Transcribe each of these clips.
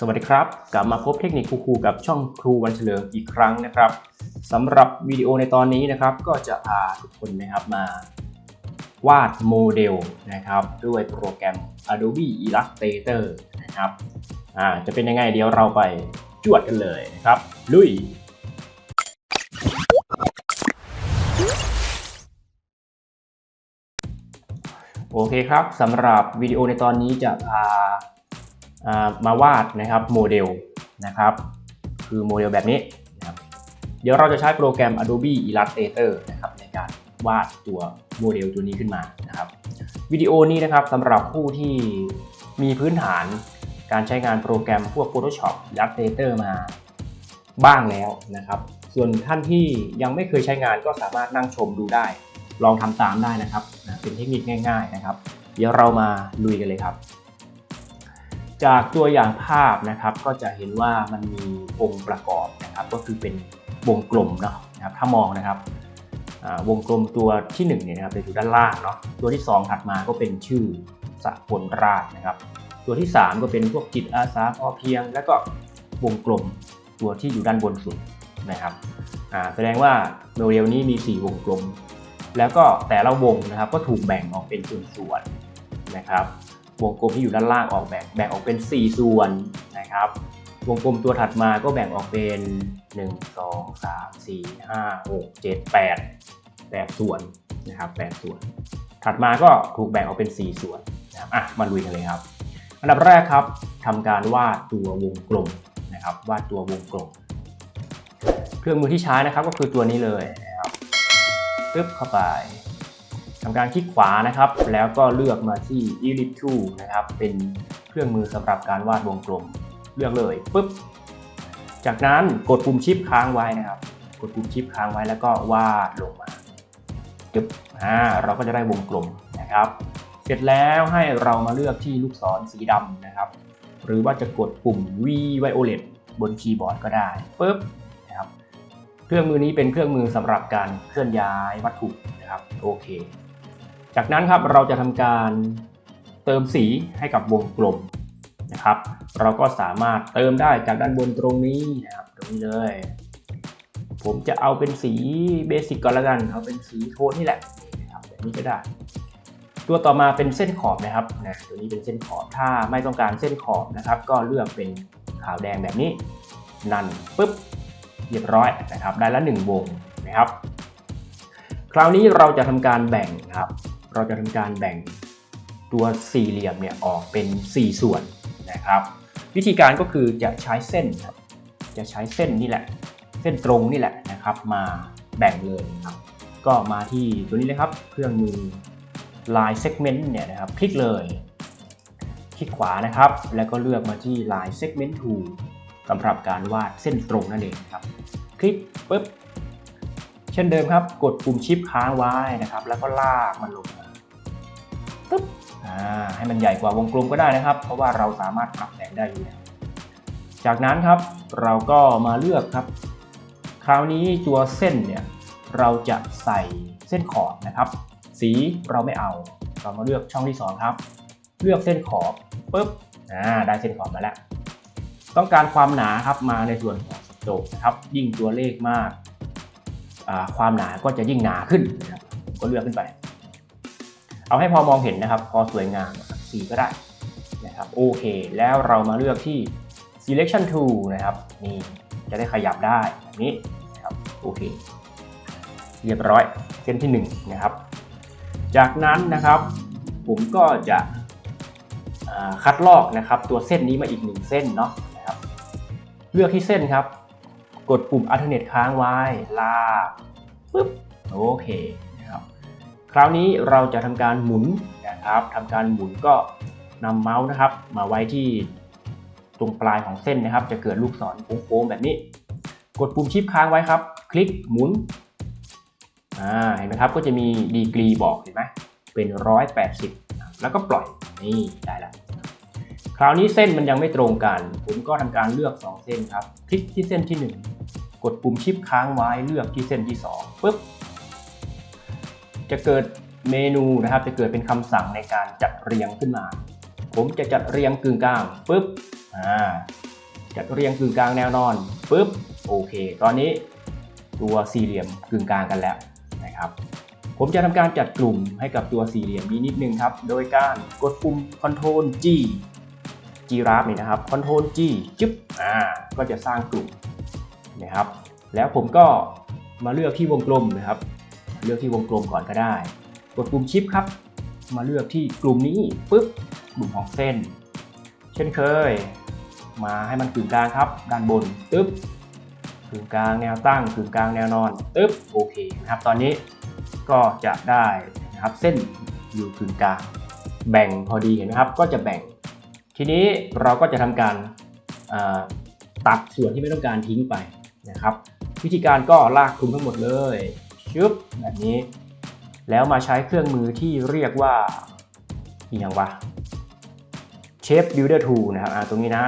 สวัสดีครับ กลับมาพบเทคนิคครูกับช่องครูวันเฉลิมอีกครั้งนะครับสำหรับวิดีโอในตอนนี้นะครับ ก็จะพาทุกคนนะครับมาวาดโมเดลนะครับ ด้วยโปรแกรม Adobe Illustrator นะครับอ่าจะเป็นยังไงเดี๋ยวเราไปจวดกันเลยนะครับ ลุยโอเคครับสำหรับวิดีโอในตอนนี้จะพา มาวาดนะครับโมเดลนะครับคือโมเดลแบบนี้นะครับเดี๋ยวเราจะใช้โปรแกรม Adobe Illustrator นะครับในการวาดตัวโมเดลตัวนี้ขึ้นมานะครับวิดีโอนี้นะครับสำหรับผู้ที่มีพื้นฐานการใช้งานโปรแกรมพวก Photoshop Illustrator มาบ้างแล้วนะครับ ส่วนท่านที่ยังไม่เคยใช้งานก็สามารถนั่งชมดูได้ ลองทำตามได้นะครับนะเป็นเทคนิคง่าย ๆนะครับ เดี๋ยวเรามาลุยกันเลยครับ จากตัวอย่างภาพนะครับก็จะเห็นว่ามันมีองค์ประกอบนะครับ ก็คือเป็นวงกลมเนาะนะครับถ้ามองนะครับวงกลมตัวที่1เนี่ยนะครับจะอยู่ด้านล่างเนาะตัวที่ 2 ถัดมาก็เป็นชื่อสกลราชนะครับ ตัวที่ 3 ก็เป็นพวกจิตอาสาพอเพียง แล้วก็วงกลมตัวที่อยู่ด้านบนสุดนะครับแสดงว่าโมเดลนี้มี 4 วงกลม แล้วก็แต่ละวงนะครับก็ถูกแบ่งออกเป็นส่วนๆนะครับ วงกลมที่อยู่ด้านล่างออกแบ่งแบ่งออกเป็น 4 ส่วนนะครับ วงกลมตัวถัดมาก็แบ่งออกเป็น 1 2 3 4 5 6 7 8 8 ส่วนนะครับ8ส่วน ถัดมาก็ถูกแบ่งออกเป็น 4 ส่วนนะครับอะมาลุยกันเลยครับ อันดับแรกครับทำการวาดตัววงกลมนะครับวาดตัววงกลม เครื่องมือที่ใช้นะครับก็คือตัวนี้เลยนะครับปึ๊บเข้าไป ทำการคลิกขวานะครับ แล้วก็เลือกมาที่ Ellipse Tool นะครับ เป็นเครื่องมือสำหรับการวาดวงกลม เลือกเลยปุ๊บ จากนั้นกดปุ่มชิปค้างไว้นะครับ กดปุ่มชิปค้างไว้แล้วก็วาดลงมาจึ๊บอ่าเราก็จะได้วงกลมนะครับ เสร็จแล้วให้เรามาเลือกที่ลูกศรสีดำนะครับ หรือว่าจะกดปุ่ม V Violet บนคีย์บอร์ดก็ได้ปุ๊บนะครับ เครื่องมือนี้เป็นเครื่องมือสำหรับการเคลื่อนย้ายวัตถุนะครับ โอเค จากนั้นครับเราจะทำการเติมสีให้กับวงกลมนะครับ เราก็สามารถเติมได้จากด้านบนตรงนี้นะครับตรงนี้เลย ผมจะเอาเป็นสีเบสิกก่อนละกันเอาเป็นสีโทนนี่แหละนะครับแบบนี้ก็ได้ ตัวต่อมาเป็นเส้นขอบนะครับนะตัวนี้เป็นเส้นขอบถ้าไม่ต้องการเส้นขอบนะครับ ก็เลือกเป็นขาวแดงแบบนี้นั่นปุ๊บเรียบร้อยนะครับ ได้ละหนึ่งวงนะครับ คราวนี้เราจะทำการแบ่งครับ เราจะทำการแบ่งตัวสี่เหลี่ยมเนี่ยออกเป็น 4 ส่วนนะครับ วิธีการก็คือจะใช้เส้น จะใช้เส้นนี่แหละ เส้นตรงนี่แหละนะครับ มาแบ่งเลยนะครับ ก็มาที่ตัวนี้เลยครับ เครื่องมือ Line Segment เนี่ยนะครับ คลิกเลย คลิกขวานะครับ แล้วก็เลือกมาที่ Line Segment Tool สำหรับการวาดเส้นตรงนั่นเองครับ คลิกปุ๊บ เช่นเดิมครับ กดปุ่มชิปค้างไว้นะครับ แล้วก็ลากมันลง ปึ๊บให้มันใหญ่กว่าวงกลมก็ได้นะครับ เพราะว่าเราสามารถปรับแต่งได้อยู่แล้วจากนั้นครับเราก็มาเลือกครับ คราวนี้ตัวเส้นเนี่ยเราจะใส่เส้นขอบนะครับ สีเราไม่เอา เรามาเลือกช่องที่สองครับ เลือกเส้นขอบปุ๊บอ่าได้เส้นขอบมาแล้ว ต้องการความหนาครับมาในส่วนของสโตกนะครับ ยิ่งตัวเลขมาก ความหนาก็จะยิ่งหนาขึ้นนะครับก็เลือกขึ้นไป เอาให้พอมองเห็นนะครับ พอสวยงามสีก็ได้นะครับโอเค แล้วเรามาเลือกที่ selection tool นะครับนี่จะได้ขยับได้แบบนี้นะครับโอเค เรียบร้อยเส้นที่1นะครับ จากนั้นนะครับผมก็จะคัดลอกนะครับตัวเส้นนี้มาอีกหนึ่งเส้นเนาะนะครับเลือกที่เส้นครับ กดปุ่ม alternate ค้างไว้ลากปึ๊บโอเค คราวนี้เราจะทำการหมุนนะครับทำการหมุนก็นำเมาส์นะครับ มาไว้ที่ตรงปลายของเส้นนะครับ จะเกิดลูกศรโค้งๆแบบนี้ กดปุ่มชิปค้างไว้ครับ คลิกหมุนอ่าเห็นไหมครับก็จะมีดีกรีบอกเห็นไหมเป็น 180 แล้วก็ปล่อยนี่ได้ล้วคราวนี้เส้นมันยังไม่ตรงกัน ผมก็ทำการเลือก 2 เส้นครับ คลิกที่เส้นที่ 1 กดปุ่มชิปค้างไว้เลือกที่เส้นที่2ปุ๊บ จะเกิดเมนูนะครับ จะเกิดเป็นคำสั่งในการจัดเรียงขึ้นมา ผมจะจัดเรียงกึ่งกลางปุ๊บอ่าจัดเรียงกึ่งกลางแนวนอนปุ๊บโอเค ตอนนี้ตัวสี่เหลี่ยมกึ่งกลางกันแล้วนะครับ ผมจะทำการจัดกลุ่มให้กับตัวสี่เหลี่ยมนี้นิดนึงครับ โดยการกดปุ่ม Ctrl G G ราฟนี่นะครับ Ctrl G จึ๊บอ่าก็จะสร้างกลุ่มนะครับ แล้วผมก็มาเลือกที่วงกลมนะครับ เลือกที่วงกลมก่อนก็ได้ กดปุ่มชิปครับ มาเลือกที่กลุ่มนี้ปุ๊บกลุ่มของเส้น เช่นเคย มาให้มันกึ่งกลางครับ ด้านบนตึ๊บกึ่งกลางแนวตั้งกึ่งกลางแนวนอนตึ๊บโอเคนะครับ ตอนนี้ก็จะได้นะครับเส้นอยู่กึ่งกลางแบ่งพอดีเห็นไหมครับ ก็จะแบ่ง ทีนี้เราก็จะทำการตัดส่วนที่ไม่ต้องการทิ้งไปนะครับ วิธีการก็ลากคลุมทั้งหมดเลย ชึบแบบนี้ แล้วมาใช้เครื่องมือที่เรียกว่าอหย่างวะ Shape Builder Tool นะครับตรงนี้นะ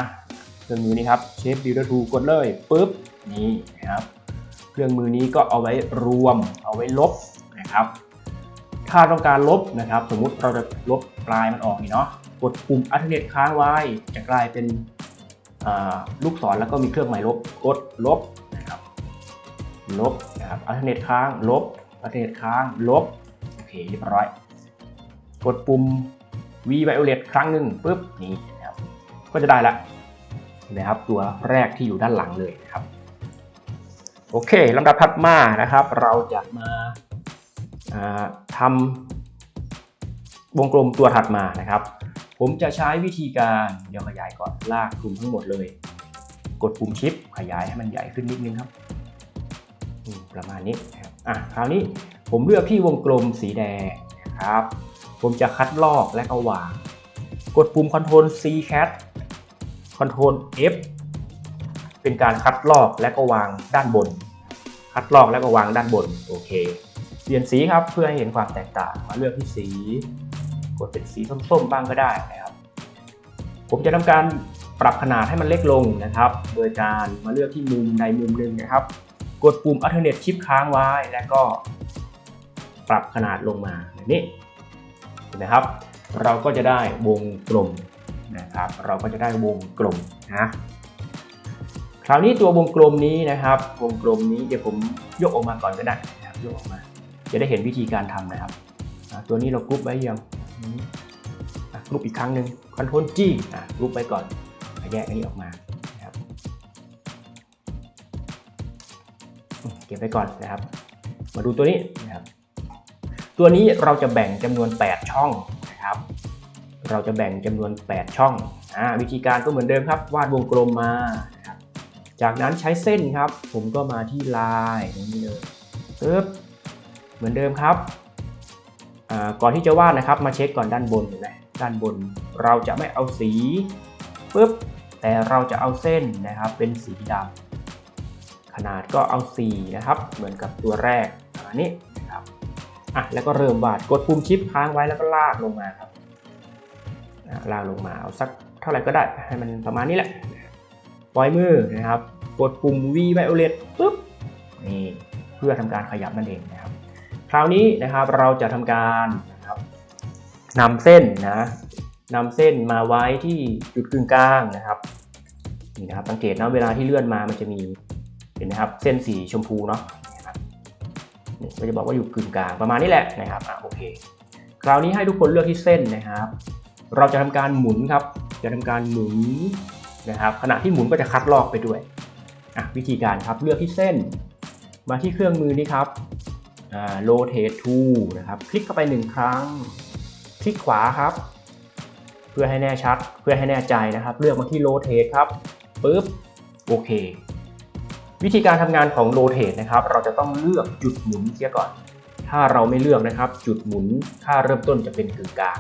เครื่องมือนี้ครับ Shape Builder Tool กดเลยปุ๊บนี่นะครับ เครื่องมือนี้ก็เอาไว้รวม เอาไว้ลบนะครับ ถ้าต้องการลบนะครับ สมมุติเราจะลบปลายมันออกนี่เนาะกดปุ่ม Alternate ค้างไว้จะกลายเป็นลูกศรแล้วก็มีเครื่องหมายลบกดลบ ลบนะครับ Alternate ค้าง ลบ Alternate ค้าง ลบ โอเคเรียบร้อย กดปุ่ม V Violet ครั้งหนึ่งปุ๊บ นี่นะครับ ก็จะได้ละนะครับ ตัวแรกที่อยู่ด้านหลังเลยนะครับ โอเคลำดับถัดมานะครับ เราจะมาาทำวงกลมตัวถัดมานะครับ ผมจะใช้วิธีการเดี๋ยวขยายก่อนลากกลุ่มทั้งหมดเลย กดปุ่มชิปขยายให้มันใหญ่ขึ้นนิดนึงครับ ประมาณนี้นะครับอะคราวนี้ผมเลือกที่วงกลมสีแดงนะครับ ผมจะคัดลอกและก็วาง กดปุ่ม Ctrl C Cat Ctrl F เป็นการคัดลอกและก็วางด้านบน คัดลอกแล้วก็วางด้านบน โอเค เปลี่ยนสีครับเพื่อให้เห็นความแตกต่าง มาเลือกที่สี กดเป็นสีส้มๆบ้างก็ได้นะครับ ผมจะทำการปรับขนาดให้มันเล็กลงนะครับ โดยการมาเลือกที่มุมใดมุมหนึ่งนะครับ กดปุ่ม Alternate Shift ค้างไว้ แล้วก็ปรับขนาดลงมาแบบนี้นไหมครับ เราก็จะได้วงกลมนะครับ เราก็จะได้วงกลมนะคราวนี้ตัววงกลมนี้นะครับ วงกลมนี้เดี๋ยวผมยกออกมาก่อนก็ได้นะครับยกออกมา จะได้เห็นวิธีการทำนะครับ ตัวนี้เรากรุ๊ปไว้ยังกรุ๊ปอีกครั้งหนึ่งคอนโทรลจีอะกรุ๊ปไปก่อนแยกอันนี้ออกมา ก็บไว้ก่อนนะครับ มาดูตัวนี้นะครับ ตัวนี้เราจะแบ่งจำนวน 8 ช่องนะครับ เราจะแบ่งจำนวน 8 ช่องอ่าวิธีการก็เหมือนเดิมครับ วาดวงกลมมานะครับจากนั้นใช้เส้นครับ ผมก็มาที่ลายตรงนี้เลยปึ๊บเหมือนเดิมครับก่อนที่จะวาดนะครับ มาเช็คก่อนด้านบนเห็นไหมด้านบน เราจะไม่เอาสีปึ๊บแต่เราจะเอาเส้นนะครับเป็นสีดำ นาดก็เอา 4 นะครับ เหมือนกับตัวแรกประมาณนี้นะครับอะแล้วก็เริ่มวาดกดปุ่มชิปค้างไว้แล้วก็ลากลงมาครับอะลากลงมาเอาสักเท่าไหร่ก็ได้ให้มันประมาณนี้แหละปล่อยมือนะครับ กดปุ่ม V Violet ปุ๊บนี่เพื่อทำการขยับนั่นเองนะครับ คราวนี้นะครับเราจะทำการนะครับนำเส้นนะนำเส้นมาไว้ที่จุดกึ่งกลางนะครับนี่นะครับสังเกตนะเวลาที่เลื่อนมามันจะมี เห็นไหมครับเส้นสีชมพูเนาะก็จะบอกว่าอยู่กึ่งกลางประมาณนี้แหละนะครับอะโอเค คราวนี้ให้ทุกคนเลือกที่เส้นนะครับ เราจะทำการหมุนครับ จะทำการหมุนนะครับขณะที่หมุนก็จะคัดลอกไปด้วยอะวิธีการครับเลือกที่เส้น มาที่เครื่องมือนี้ครับอ่า rotate to นะครับ คลิกเข้าไปหนึ่งครั้ง คลิกขวาครับ เพื่อให้แน่ชัด เพื่อให้แน่ใจนะครับ เลือกมาที่ rotate ครับปึ๊บโอเค วิธีการทำงานของ rotate นะครับเราจะต้องเลือกจุดหมุนเสียก่อน ถ้าเราไม่เลือกนะครับ จุดหมุนค่าเริ่มต้นจะเป็นกึ่งกลาง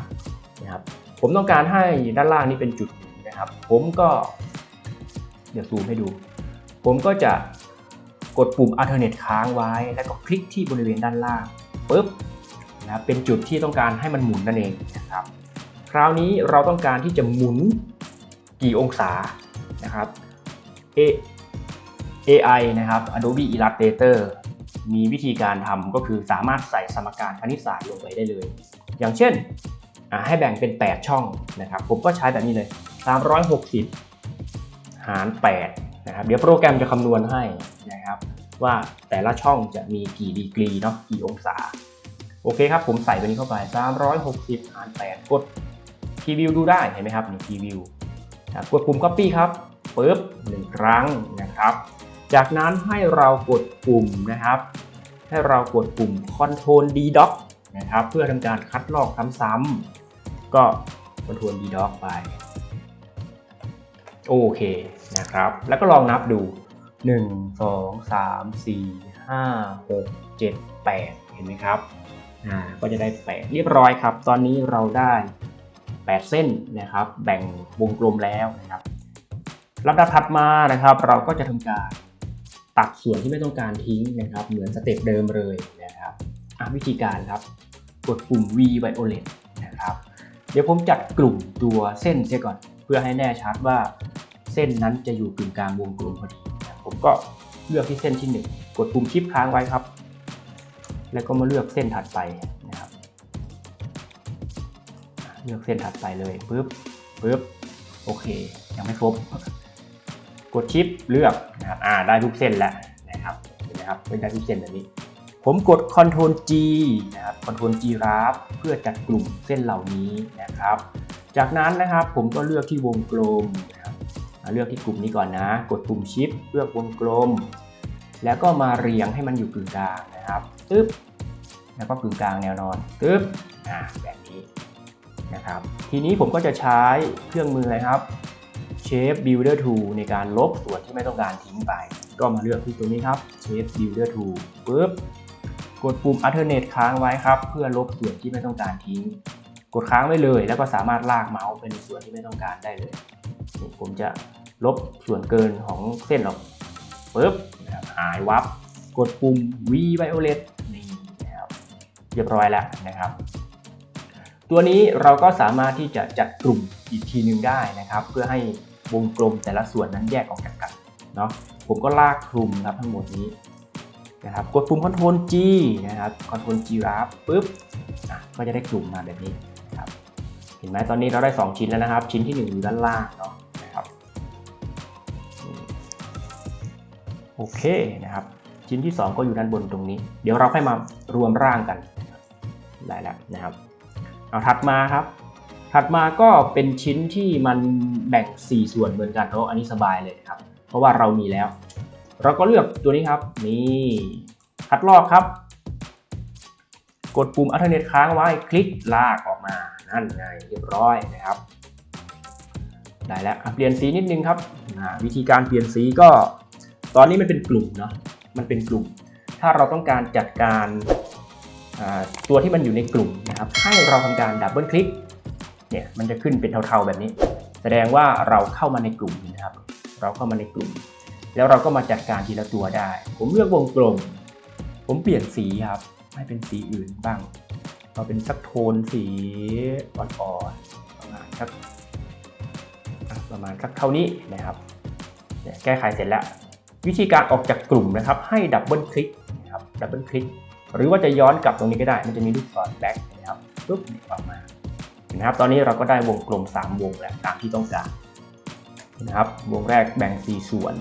นะครับผมต้องการให้ด้านล่างนี้เป็นจุดหมุนนะครับ ผมก็ เดี๋ยวซูมให้ดู ผมก็จะกดปุ่ม alternate ค้างไว้ แล้วก็คลิกที่บริเวณด้านล่างปุ๊บนะครับเป็นจุดที่ต้องการให้มันหมุนนั่นเองนะครับ คราวนี้เราต้องการที่จะหมุนกี่องศานะครับ A AI นะครับ Adobe Illustrator มีวิธีการทำก็คือสามารถใส่สมการคณิตศาสตร์ลงไปได้เลย อย่างเช่น ให้แบ่งเป็น 8 ช่องนะครับ ผมก็ใช้แบบนี้เลย 360 หาร 8 นะครับ เดี๋ยวโปรแกรมจะคำนวณให้นะครับ ว่าแต่ละช่องจะมีกี่ดีกรีเนาะกี่องศา โอเคครับ ผมใส่ตัวนี้เข้าไป 360 หาร 8 กดพรีวิวดูได้เห็นไหมครับนี่พรีวิวกดปุ่ม Copy ครับปึ๊บหนึ่งครั้งนะครับ จากนั้นให้เรากดปุ่มนะครับ ให้เรากดปุ่ม Ctrl D Doc นะครับ เพื่อทำการคัดลอกซ้ำๆก็ Ctrl D Doc ไป โอเคนะครับ แล้วก็ลองนับดู 1 2 3 4 5 6 7 8 เห็นไหมครับอ่าก็จะได้ 8 เรียบร้อยครับ ตอนนี้เราได้ 8 เส้นนะครับ แบ่งวงกลมแล้วนะครับลำดับถัดมานะครับ เราก็จะทำการ ตัดส่วนที่ไม่ต้องการทิ้งนะครับ เหมือนสเต็ปเดิมเลยนะครับวิธีการครับ กดปุ่ม V Violet นะครับ เดี๋ยวผมจัดกลุ่มตัวเส้นเสียก่อน เพื่อให้แน่ชัดว่าเส้นนั้นจะอยู่กึ่งกลางวงกลมพอดีนะผมก็เลือกที่เส้นที่ 1 กดปุ่มชิปค้างไว้ครับ แล้วก็มาเลือกเส้นถัดไปนะครับ เลือกเส้นถัดไปเลยปึ๊บปึ๊บโอเค ยังไม่ครบ กดชิปเลือกนะครับอ่าได้ทุกเส้นแล้วนะครับเห็นไหมครับเป็นได้ทุกเส้นแบบนี้ ผมกด Ctrl G นะครับ Ctrl G รับเพื่อจัดกลุ่มเส้นเหล่านี้นะครับ จากนั้นนะครับผมก็เลือกที่วงกลมนะครับเลือกที่กลุ่มนี้ก่อนนะ กดปุ่มชิปเลือกวงกลม แล้วก็มาเรียงให้มันอยู่กึ่งกลางนะครับตึ๊บแล้วก็กึ่งกลางแนวนอนตึ๊บอ่าแบบนี้นะครับ ทีนี้ผมก็จะใช้เครื่องมืออะไรครับ Shape Builder Tool ในการลบส่วนที่ไม่ต้องการทิ้งไป ก็มาเลือกที่ตัวนี้ครับ Shape Builder Tool ปึ๊บ กดปุ่ม Alternate ค้างไว้ครับ เพื่อลบส่วนที่ไม่ต้องการทิ้ง กดค้างไว้เลย แล้วก็สามารถลากเมาส์ไปในส่วนที่ไม่ต้องการได้เลยนี่ผมจะลบส่วนเกินของเส้นออกปึ๊บนะครับหายวับ กดปุ่ม V Violet นี่นะครับเรียบร้อยแล้วนะครับ ตัวนี้เราก็สามารถที่จะจัดกลุ่มอีกทีหนึงได้นะครับ เพื่อให้ วงกลมแต่ละส่วนนั้นแยกออกจากกันเนาะผมก็ลากคลุมครับทั้งหมดนี้นะครับกดปุ่ม Ctrl G นะครับ Ctrl G รับปุ๊บก็จะได้กลุ่มมาแบบนี้ครับเห็นไหมตอนนี้เราได้ 2 ชิ้นแล้วนะครับ ชิ้นที่ 1 อยู่ด้านล่างเนาะนะครับโอเคนะครับ ชิ้นที่ 2 ก็อยู่ด้านบนตรงนี้ เดี๋ยวเราค่อยมารวมร่างกันได้แล้วนะครับเอาถัดมาครับ ถัดมาก็เป็นชิ้นที่มันแบ่ง 4 ส่วนเหมือนกันเนาะอันนี้สบายเลยครับ เพราะว่าเรามีแล้ว เราก็เลือกตัวนี้ครับนี่คัดลอกครับ กดปุ่ม alternate ค้างไว้คลิกลากออกมานั่นไงเรียบร้อยนะครับ ได้แล้วเปลี่ยนสีนิดนึงครับวิธีการเปลี่ยนสีก็ ตอนนี้มันเป็นกลุ่มเนาะมันเป็นกลุ่ม ถ้าเราต้องการจัดการตัวที่มันอยู่ในกลุ่มนะครับ ให้เราทำการดับเบิลคลิก เนี่ยมันจะขึ้นเป็นเทาๆแบบนี้ แสดงว่าเราเข้ามาในกลุ่มนะครับ เราเข้ามาในกลุ่ม แล้วเราก็มาจัดการทีละตัวได้ ผมเลือกวงกลม ผมเปลี่ยนสีครับให้เป็นสีอื่นบ้างเอาเป็นสักโทนสีอ่อนๆประมาณสักประมาณสักเท่านี้นะครับแก้ไขเสร็จแล้ว วิธีการออกจากกลุ่มนะครับ ให้ดับเบิลคลิกนะครับดับเบิลคลิกหรือว่าจะย้อนกลับตรงนี้ก็ได้ มันจะมีลูกศรแบ็คนะครับปุ๊บออกมา นะครับ ตอนนี้เราก็ได้วงกลม 3 วงแล้วตามที่ต้องการนะครับ วงแรกแบ่ง 4 ส่วน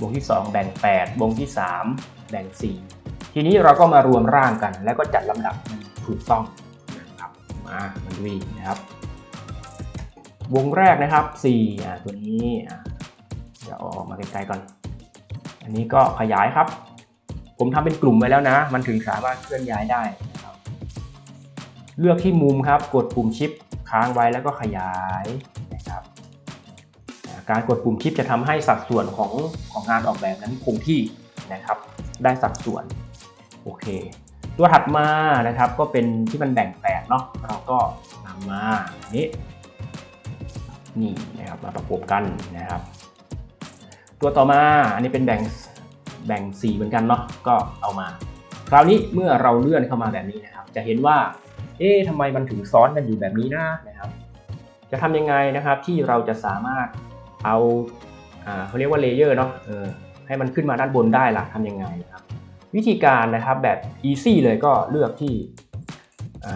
วงที่ 2 แบ่ง 8 วงที่ 3 แบ่ง 4 ทีนี้เราก็มารวมร่างกัน แล้วก็จัดลำดับถูกต้องนะครับมามันวีนะครับ วงแรกนะครับ4อ่าตัวนี้อ่าเดี๋ยวออกมาไกลๆก่อน อันนี้ก็ขยายครับ ผมทำเป็นกลุ่มไว้แล้วนะ มันถึงสามารถเคลื่อนย้ายได้นะครับเลือกที่มุมครับ กดปุ่มชิป ค้างไว้แล้วก็ขยายนะครับการกดปุ่มชิปจะทำให้สัดส่วนของของงานออกแบบนั้นคงที่นะครับ ได้สัดส่วนโอเค ตัวถัดมานะครับก็เป็นที่มันแบ่งแปดเนาะเราก็นำมานี้นี่นะครับมาประกบกันนะครับ ตัวต่อมาอันนี้เป็นแบ่งแบ่งสีเหมือนกันเนาะก็เอามา คราวนี้เมื่อเราเลื่อนเข้ามาแบบนี้นะครับ จะเห็นว่า เอ๊ะทำไมมันถึงซ้อนกันอยู่แบบนี้นะนะครับ จะทำยังไงนะครับที่เราจะสามารถเอาเขาเรียกว่าเลเยอร์เนาะให้มันขึ้นมาด้านบนได้ล่ะทำยังไงนะครับ วิธีการนะครับแบบ easy เลยก็เลือกที่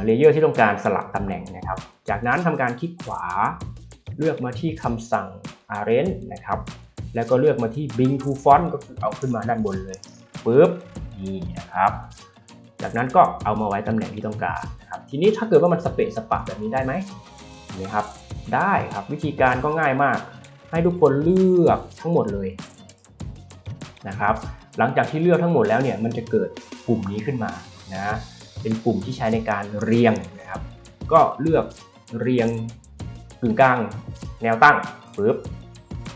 เลเยอร์ที่ต้องการสลับตำแหน่งนะครับ จากนั้นทำการคลิกขวา เลือกมาที่คำสั่ง arrange นะครับ แล้วก็เลือกมาที่ Bring to Font ก็คือเอาขึ้นมาด้านบนเลยปึ๊บนี่นะครับ จากนั้นก็เอามาไว้ตำแหน่งที่ต้องการ นะครับทีนี้ถ้าเกิดว่ามันสเปะสปะแบบนี้ได้ไหมนไหมครับ ได้ครับวิธีการก็ง่ายมาก ให้ทุกคนเลือกทั้งหมดเลยนะครับ หลังจากที่เลือกทั้งหมดแล้วเนี่ยมันจะเกิดปุ่มนี้ขึ้นมานะเป็นปุ่มที่ใช้ในการเรียงนะครับ ก็เลือกเรียงกึ่งกลางแนวตั้งปึ๊บ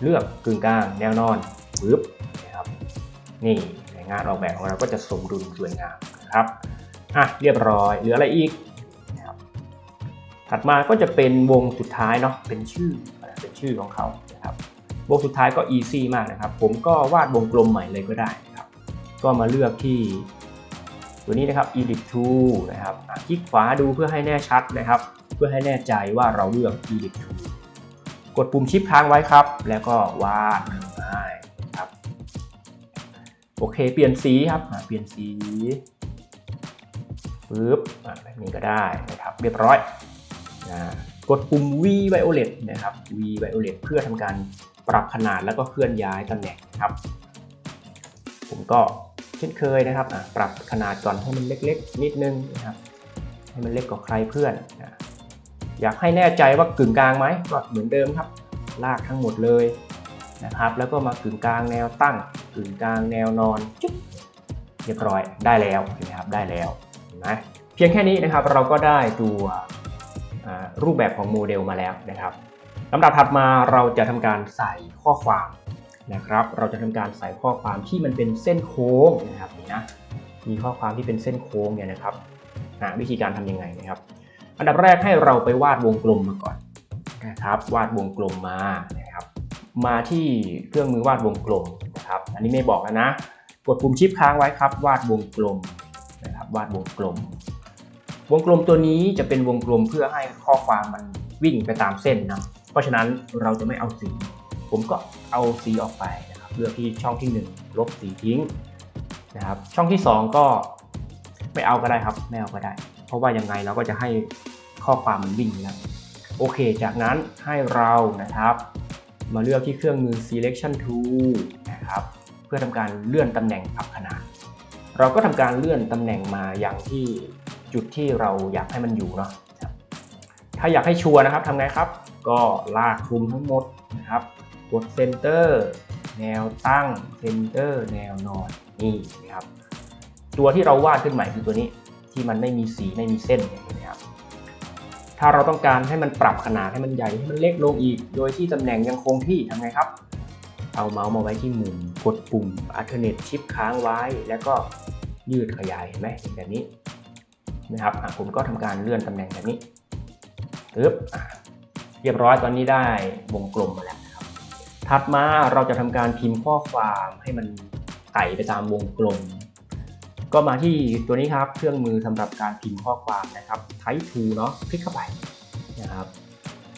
เลือกกึ่งกลางแนวนอนปึ๊บนะครับนี่งานออกแบบของเราก็จะสมดุลสวยงามนะครับ อะเรียบร้อยเหลืออะไรอีกนะครับถัดมาก็จะเป็นวงสุดท้ายเนาะเป็นชื่อเป็นชื่อของเขานะครับวงสุดท้ายก็ easy มากนะครับ ผมก็วาดวงกลมใหม่เลยก็ได้นะครับ ก็มาเลือกที่ตัวนี้นะครับ edit tool นะครับคลิกขวาดูเพื่อให้แน่ชัดนะครับ เพื่อให้แน่ใจว่าเราเลือก edit tool กดปุ่มชิปค้างไว้ครับ แล้วก็วาดได้ครับ โอเค เปลี่ยนสีครับเปลี่ยนสี ปึ๊บแบบนี้ก็ได้นะครับ เรียบร้อยนะกดปุ่ม V Violet นะครับ V Violet เพื่อทำการปรับขนาดแล้วก็เคลื่อนย้ายตำแหน่งนะครับ ผมก็เช่นเคยนะครับอะปรับขนาดก่อนให้มันเล็กๆ นิดนึงนะครับ ให้มันเล็กกว่าใครเพื่อนนะอยากให้แน่ใจว่ากึ่งกลางไหมก็เหมือนเดิมครับ ลากทั้งหมดเลยนะครับ แล้วก็มากึ่งกลางแนวตั้ง กึ่งกลางแนวนอนจุ๊บเรียบร้อยได้แล้วนไหมครับได้แล้ว นไหมเพียงแค่นี้นะครับเราก็ได้ตัวรูปแบบของโมเดลมาแล้วนะครับลำดับถัดมาเราจะทำการใส่ข้อความนะครับ เราจะทำการใส่ข้อความที่มันเป็นเส้นโค้งนะครับนี่นะมีข้อความที่เป็นเส้นโค้งเนี่ยนะครับวิธีการทำยังไงนะครับ อันดับแรกให้เราไปวาดวงกลมมาก่อนนะครับ วาดวงกลมมานะครับ มาที่เครื่องมือวาดวงกลมนะครับ อันนี้ไม่บอกแล้วนะ กดปุ่มชิปค้างไว้ครับ วาดวงกลม นะครับวาดวงกลม วงกลมตัวนี้จะเป็นวงกลมเพื่อให้ข้อความมันวิ่งไปตามเส้นนะเพราะฉะนั้นเราจะไม่เอาสี ผมก็เอาสีออกไปนะครับเลือกที่ช่องที่ 1 ลบสีทิ้งนะครับช่องที่ 2 ก็ไม่เอาก็ได้ครับไม่เอาก็ได้ เพราะว่ายังไงเราก็จะให้ข้อความมันวิ่งอยู่แล้วโอเค จากนั้นให้เรานะครับ มาเลือกที่เครื่องมือ selection tool นะครับ เพื่อทำการเลื่อนตำแหน่งปรับขนาด เราก็ทำการเลื่อนตำแหน่งมาอย่างที่จุดที่เราอยากให้มันอยู่เนาะถ้าอยากให้ชัวร์นะครับทำไงครับ ก็ลากคลุมทั้งหมดนะครับกด center แนวตั้ง center แนวนอนนี่นะครับ ตัวที่เราวาดขึ้นใหม่คือตัวนี้ที่มันไม่มีสีไม่มีเส้นนไหมครับถ้าเราต้องการให้มันปรับขนาดให้มันใหญ่ให้มันเล็กลงอีก โดยที่ตำแหน่งยังคงที่ทำไงครับ เอาเมาส์มาไว้ที่มุมกดปุ่ม alternate shift ค้างไว้ แล้วก็ ยืดขยายเห็นไหมแบบนี้นะครับผมก็ทำการเลื่อนตำแหน่งแบบนี้ปึ๊บเรียบร้อยตอนนี้ได้วงกลมมาแล้วนะครับ ถัดมาเราจะทำการพิมพ์ข้อความให้มันไต่ไปตามวงกลม ก็มาที่ตัวนี้ครับเครื่องมือสำหรับการพิมพ์ข้อความนะครับ Type 2เนาะคลิกเข้าไปนะครับ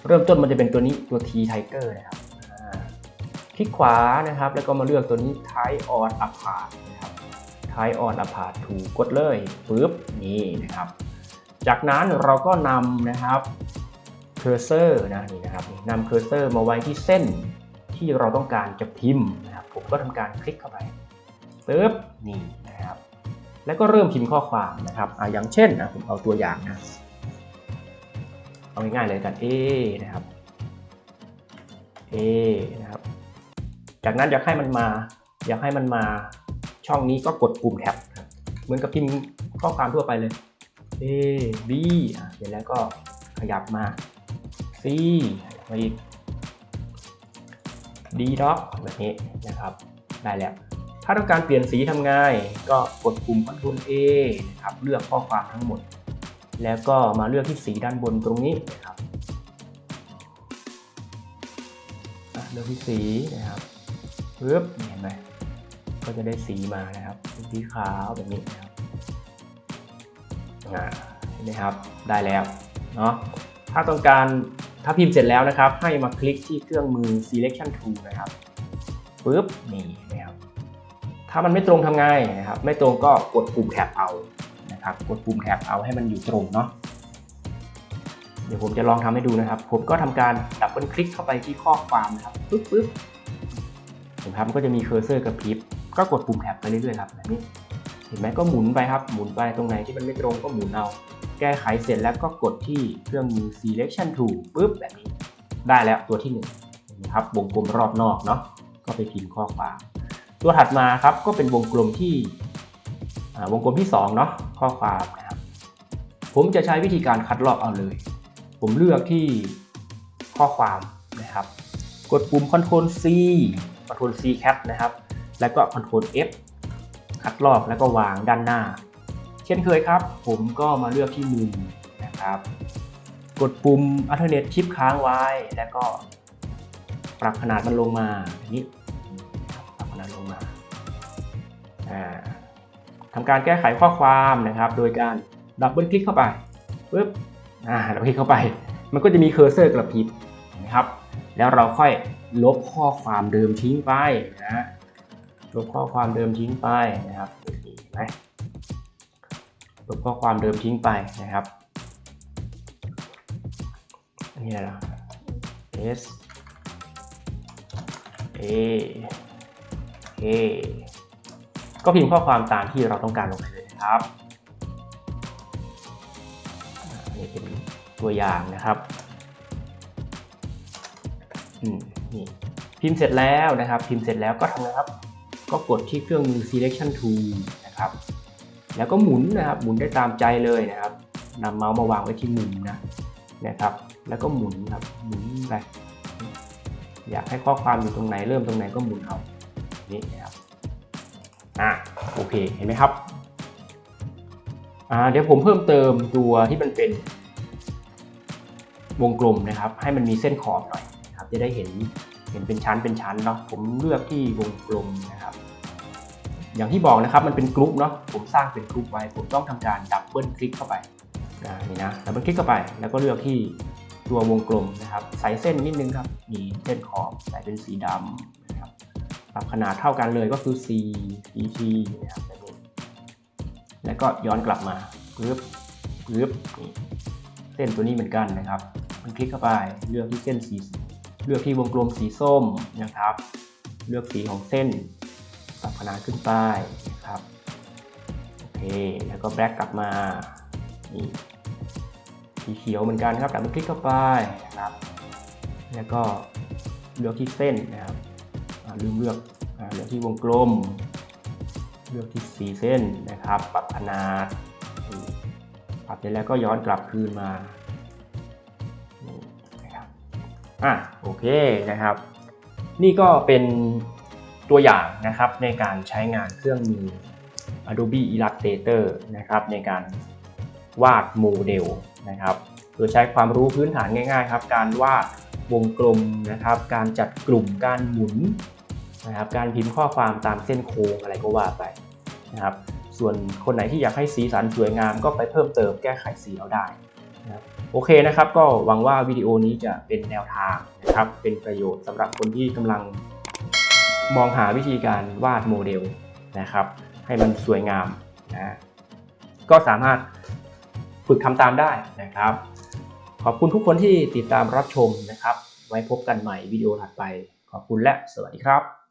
เริ่มต้นมันจะเป็นตัวนี้ตัว T Tiger นะครับคลิกขวานะครับ แล้วก็มาเลือกตัวนี้ Type on apart นะครับ Type on apart to กดเลยปึ๊บนี่นะครับ จากนั้นเราก็นำนะครับ cursor นะนี่นะครับนำ cursor มาไว้ที่เส้นที่เราต้องการจะพิมพ์นะครับผมก็ทำการคลิกเข้าไปปึ๊บนี่นะครับ แล้วก็เริ่มพิมพ์ข้อความนะครับออย่างเช่นนะผมเอาตัวอย่างนะเอาง่ายๆเลยกัน A นะครับ A นะครับ จากนั้นอยากให้มันมา อยากให้มันมา ช่องนี้ก็กดปุ่มแท็บเหมือนกับพิมพ์ข้อความทั่วไปเลย A B อะเสร็จแล้วก็ขยับมา C มาอีก D ด็อกแบบนี้นะครับ ได้แล้ว ถ้าต้องการเปลี่ยนสีทำไงก็กดปุ่ม Ctrl A นะครับเลือกข้อความทั้งหมด แล้วก็มาเลือกที่สีด้านบนตรงนี้นะครับเลือกที่สีนะครับปึ๊บเห็นไหม ก็จะได้สีมานะครับเป็นสีขาวแบบนี้นะครับอ่าเห็นไหมครับได้แล้วเนาะถ้าต้องการถ้าพิมพ์เสร็จแล้วนะครับ ให้มาคลิกที่เครื่องมือ selection tool นะครับปึ๊บนี่นะครับถ้ามันไม่ตรงทำไงนะครับ ไม่ตรงก็กดปุ่มแท็บเอานะครับกดปุ่มแท็บเอาให้มันอยู่ตรงเนาะเดี๋ยวผมจะลองทำให้ดูนะครับ ผมก็ทำการดับเบิลคลิกเข้าไปที่ข้อความนะครับปึ๊บปึ๊บเห็นไหมครับมันก็จะมีเคอร์เซอร์กระพริบ ก็กดปุ่มแท็บไปเรื่อยๆครับแบบนี้เห็นไหมก็หมุนไปครับหมุนไปตรงไหนที่มันไม่ตรงก็หมุนเอา แก้ไขเสร็จแล้วก็กดที่เครื่องมือ selection tool ปุ๊บแบบนี้ ได้แล้วตัวที่หนึ่งนไหมครับวงกลมรอบนอกเนาะก็ไปพิมพ์ข้อความตัวถัดมาครับก็เป็นวงกลมที่วงกลมที่สองเนาะข้อความนะครับผมจะใช้วิธีการคัดลอกเอาเลย ผมเลือกที่ข้อความนะครับ กดปุ่ม Ctrl C Ctrl C Cap นะครับ แล้วก็ Ctrl F คัดลอกแล้วก็วางด้านหน้า เช่นเคยครับ ผมก็มาเลือกที่มุมนะครับ กดปุ่ม Alternate Shift ค้างไว้ แล้วก็ปรับขนาดมันลงมาอย่างนี้ปรับขนาดลงมาอ่าทำการแก้ไขข้อความนะครับ โดยการดับเบิลคลิกเข้าไปปึ๊บอ่าดับเบิลคลิกเข้าไป มันก็จะมีเคอร์เซอร์กระพริบนะครับ แล้วเราค่อยลบข้อความเดิมทิ้งไปนะ ลบข้อความเดิมทิ้งไปนะครับเห็นไหมลบข้อความเดิมทิ้งไปนะครับนี่แหละ S A A ก็พิมพ์ข้อความตามที่เราต้องการลงไปเลยนะครับนนี้เป็นตัวอย่างนะครับอืมนี่พิมพ์เสร็จแล้วนะครับ พิมพ์เสร็จแล้วก็ทำไงครับ ก็กดที่เครื่องมือ selection tool นะครับ แล้วก็หมุนนะครับ หมุนได้ตามใจเลยนะครับนำเมาส์มาวางไว้ที่มุมนะนะครับ แล้วก็หมุนครับหมุนไปอยากให้ข้อความอยู่ตรงไหนเริ่มตรงไหนก็หมุนเอานี่นะครับอะโอเคเห็นไหมครับอ่าเดี๋ยวผมเพิ่มเติมตัวที่มันเป็นวงกลมนะครับ ให้มันมีเส้นขอบหน่อยนะครับจะได้เห็น เห็นเป็นชั้นเป็นชั้นเนาะผมเลือกที่วงกลมนะครับ อย่างที่บอกนะครับมันเป็นกรุ๊ปเนาะผมสร้างเป็นกรุ๊ปไว้ ผมต้องทำการดับเบิลคลิกเข้าไปนะนี่นะดับเบิลคลิกเข้าไป แล้วก็เลือกที่ตัววงกลมนะครับใส่เส้นนิดนึงครับมีเส้นขอบใส่เป็นสีดำนะครับปรับขนาดเท่ากันเลยก็คือ C E T นะครับแล้วก็ย้อนกลับมาปึ๊บปึ๊บเส้นตัวนี้เหมือนกันนะครับ มันคลิกเข้าไปเลือกที่เส้นสี เลือกที่วงกลมสีส้มนะครับ เลือกสีของเส้นปรับขนาดขึ้นไปนะครับโอเคแล้วก็แบล็กกลับมานี่สีเขียวเหมือนกันครับแต่มันคลิกเข้าไปนะครับ แล้วก็เลือกที่เส้นนะครับลืมเลือกเลือกที่วงกลม เลือกที่สีเส้นนะครับ ปรับขนาดปรับเสร็จแล้วก็ย้อนกลับคืนมา อะโอเคนะครับ นี่ก็เป็นตัวอย่างนะครับในการใช้งานเครื่องมือ Adobe Illustrator นะครับในการวาดโมเดลนะครับโดยใช้ความรู้พื้นฐานง่ายๆครับการวาดวงกลมนะครับ การจัดกลุ่มการหมุนนะครับการพิมพ์ข้อความตามเส้นโค้งอะไรก็ว่าไปนะครับส่วนคนไหนที่อยากให้สีสันสวยงามก็ไปเพิ่มเติมแก้ไขสีเอาได้นะครับ โอเคนะครับ ก็หวังว่าวิดีโอนี้จะเป็นแนวทางนะครับ เป็นประโยชน์สำหรับคนที่กำลังมองหาวิธีการวาดโมเดลนะครับ ให้มันสวยงามนะก็สามารถฝึกทำตามได้นะครับ ขอบคุณทุกคนที่ติดตามรับชมนะครับ ไว้พบกันใหม่วิดีโอถัดไป ขอบคุณและสวัสดีครับ